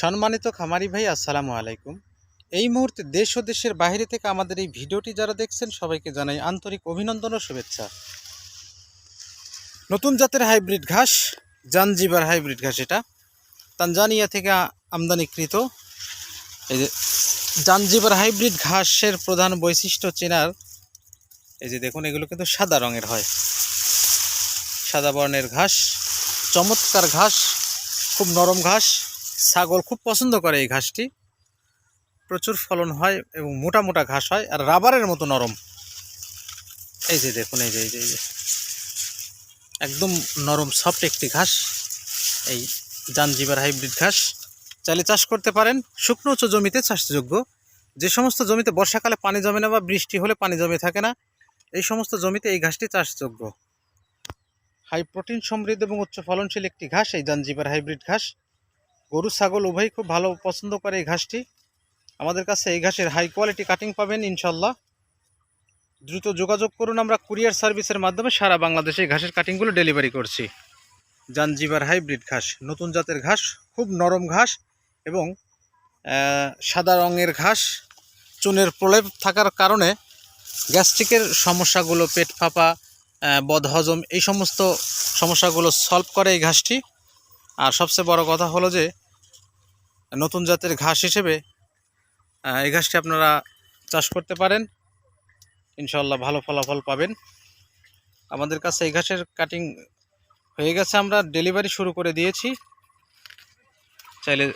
সম্মানিত খামারি ভাই, আসসালামু আলাইকুম। এই মুহূর্তে দেশ ও দেশের বাইরে থেকে আমাদের এই ভিডিওটি যারা দেখছেন, সবাইকে জানাই আন্তরিক অভিনন্দন ও শুভেচ্ছা। নতুন জাতের হাইব্রিড ঘাস জানজিবার হাইব্রিড ঘাস এটা। তানজানিয়া থেকে আমদানিকৃত। এই যে জানজিবার হাইব্রিড ঘাসের প্রধান বৈশিষ্ট্য চেনার, এই যে দেখুন, এগুলো কিন্তু সাদা রঙের হয়। সাদা বর্ণের ঘাস, চমৎকার ঘাস, খুব নরম ঘাস। ছাগল খুব পছন্দ করে এই ঘাসটি। প্রচুর ফলন হয় এবং মোটা মোটা ঘাস হয় আর রাবারের মতো নরম। এই যে দেখুন, এই যে এই যে এই যে। একদম নরম সফট একটি ঘাস। এই জানজিবার হাইব্রিড ঘাস। চাইলে চাষ করতে পারেন। শুকনো উঁচু জমিতে চাষযোগ্য। যে সমস্ত জমিতে বর্ষাকালে পানি জমে না বা বৃষ্টি হলে পানি জমে থাকে না, এই সমস্ত জমিতে এই ঘাসটি চাষযোগ্য। হাই প্রোটিন সমৃদ্ধ এবং উচ্চ ফলনশীল একটি ঘাস, এই জানজিবার হাইব্রিড ঘাস। গরু, ছাগল উভয়ই খুব ভালো পছন্দ করে এই ঘাসটি। আমাদের কাছে এই ঘাসের হাই কোয়ালিটি কাটিং পাবেন ইনশাল্লাহ দ্রুত যোগাযোগ করুন, আমরা কুরিয়ার সার্ভিসের মাধ্যমে সারা বাংলাদেশে এই ঘাসের কাটিংগুলো ডেলিভারি করছি। জানজিবার হাইব্রিড ঘাস, নতুন জাতের ঘাস, খুব নরম ঘাস এবং সাদা রঙের ঘাস, চুনের প্রলেপ থাকার কারণে গ্যাস্ট্রিকের সমস্যাগুলো, পেট ফাঁপা বদহজম এই সমস্ত সমস্যাগুলো সলভ করে এই ঘাসটি। আর সবচেয়ে বড় কথা হলো যে নতুন জাতের ঘাস হিসেবে এই ঘাসটি আপনারা চাষ করতে পারেন। ইনশাল্লাহ ভালো ফলাফল পাবেন। আমাদের কাছে এই ঘাসের কাটিং হয়ে গেছে, আমরা ডেলিভারি শুরু করে দিয়েছি। চাইলে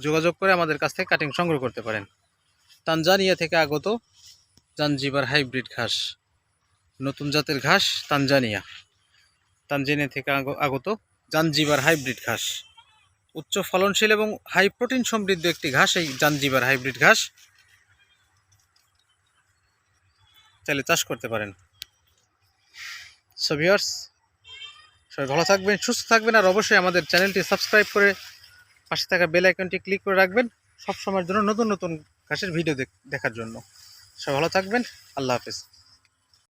যোগাযোগ করে আমাদের কাছ থেকে কাটিং সংগ্রহ করতে পারেন। তানজানিয়া থেকে আগত জানজিবার হাইব্রিড ঘাস। নতুন জাতের ঘাস তানজানিয়া। তানজানিয়া থেকে আগ- আগত জানজিবার হাইব্রিড ঘাস। উচ্চ ফলনশীল এবং হাই প্রোটিন সমৃদ্ধ একটি ঘাস, এই জানজিবার হাইব্রিড ঘাস। চাইলে চাষ করতে পারেন। সো ভিউয়ার্স সবাই ভালো থাকবেন, সুস্থ থাকবেন, আর অবশ্যই আমাদের চ্যানেলটি সাবস্ক্রাইব করে পাশে থাকা বেল আইকনটি ক্লিক করে রাখবেন সব সময়ের জন্য নতুন নতুন ঘাসের ভিডিও দেখার জন্য। সবাই ভালো থাকবেন, আল্লাহ হাফেজ।